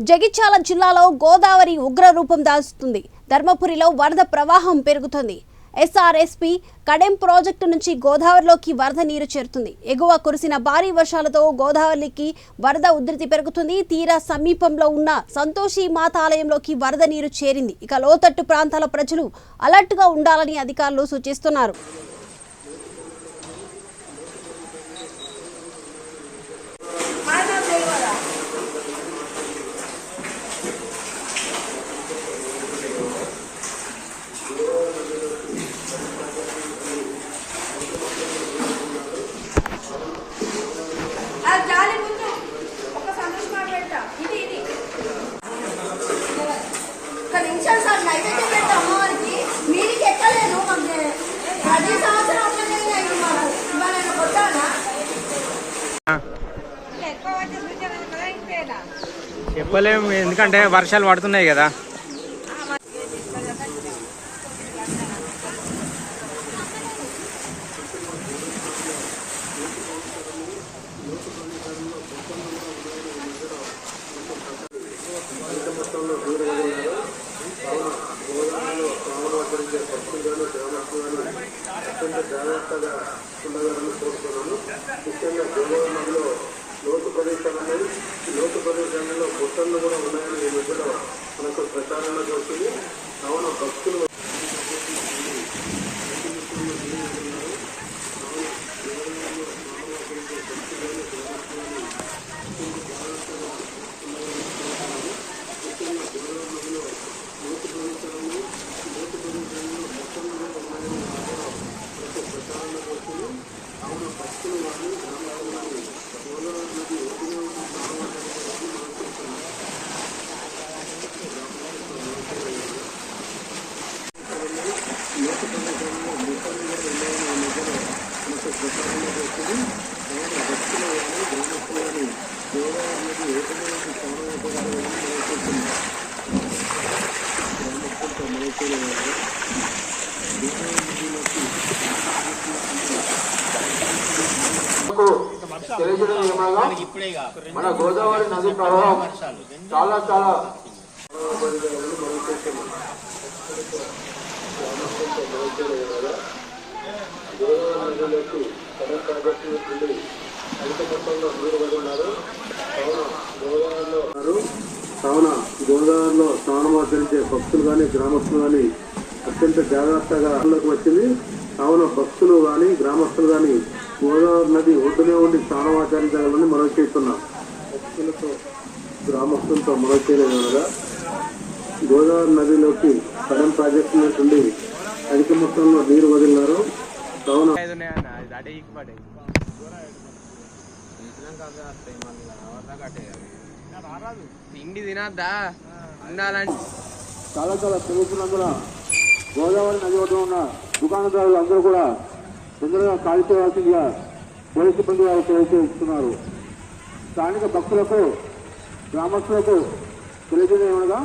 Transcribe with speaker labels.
Speaker 1: జగిత్యాల జిల్లాలో గోదావరి ఉగ్ర రూపం దాల్చుతుంది. ధర్మపురిలో వరద ప్రవాహం పెరుగుతుంది. ఎస్ఆర్ఎస్పి కడెం ప్రాజెక్టు నుంచి గోదావరిలోకి వరద నీరు చేరుతుంది. ఎగువ కురిసిన భారీ వర్షాలతో గోదావరికి వరద ఉధృతి పెరుగుతుంది. తీరా సమీపంలో ఉన్న సంతోషి మాత ఆలయంలోకి వరద నీరు చేరింది. ఇక లోతట్టు ప్రాంతాల ప్రజలు అలర్ట్గా ఉండాలని అధికారులు సూచిస్తున్నారు.
Speaker 2: సార్. నైవేద్యం పెట్టా అమ్మవారికి. మీరికి ఎక్కలేదు. మాకు ప్రతి సంవత్సరం అట్లనే ఇవాళ కొట్టానా
Speaker 3: చెప్పలేము. ఎందుకంటే వర్షాలు పడుతున్నాయి కదా.
Speaker 4: లోతు ప్రదేశాలు ఉన్నాయి. ఈ లోతు ప్రదేశాలలో బుట్టలు కూడా ఉన్నాయని ఈ మధ్యలో మనకు ప్రచారంలో వస్తుంది కావున భక్తులు మన గోదావరి నది ప్రవాహం చాలా చాలా అధిక మొత్తంలో కావున గోదావరిలో ఉన్నారు. కావున గోదావరిలో భక్తులు కానీ గ్రామస్తులు కానీ అత్యంత జాగ్రత్తగా లోకి వచ్చింది కావున భక్తులు కానీ గ్రామస్తులు కానీ గోదావరి నది ఒడ్డునే ఉండి స్నానం ఆచరించగలని మనం చేస్తున్నాం భక్తులతో గ్రామస్తులతో మనం చేయలేదనగా గోదావరి నదిలోకి కడం ప్రాజెక్టు నుండి అధిక మొత్తంలో నీరు వదిలినారు. కావున
Speaker 3: తిండి తినద్దా ఉండాలంటే
Speaker 4: చాలా చాలా పెరుగుతున్నందున గోదావరి నది ఒడ్డున ఉన్న దుకాణదారులు అందరూ కూడా తొందరగా కాల్చేయాల్సిందిగా పోలీసు సిబ్బంది వారు తెలియజేస్తున్నారు స్థానిక భక్తులకు గ్రామస్తులకు తెలియజేయమనగా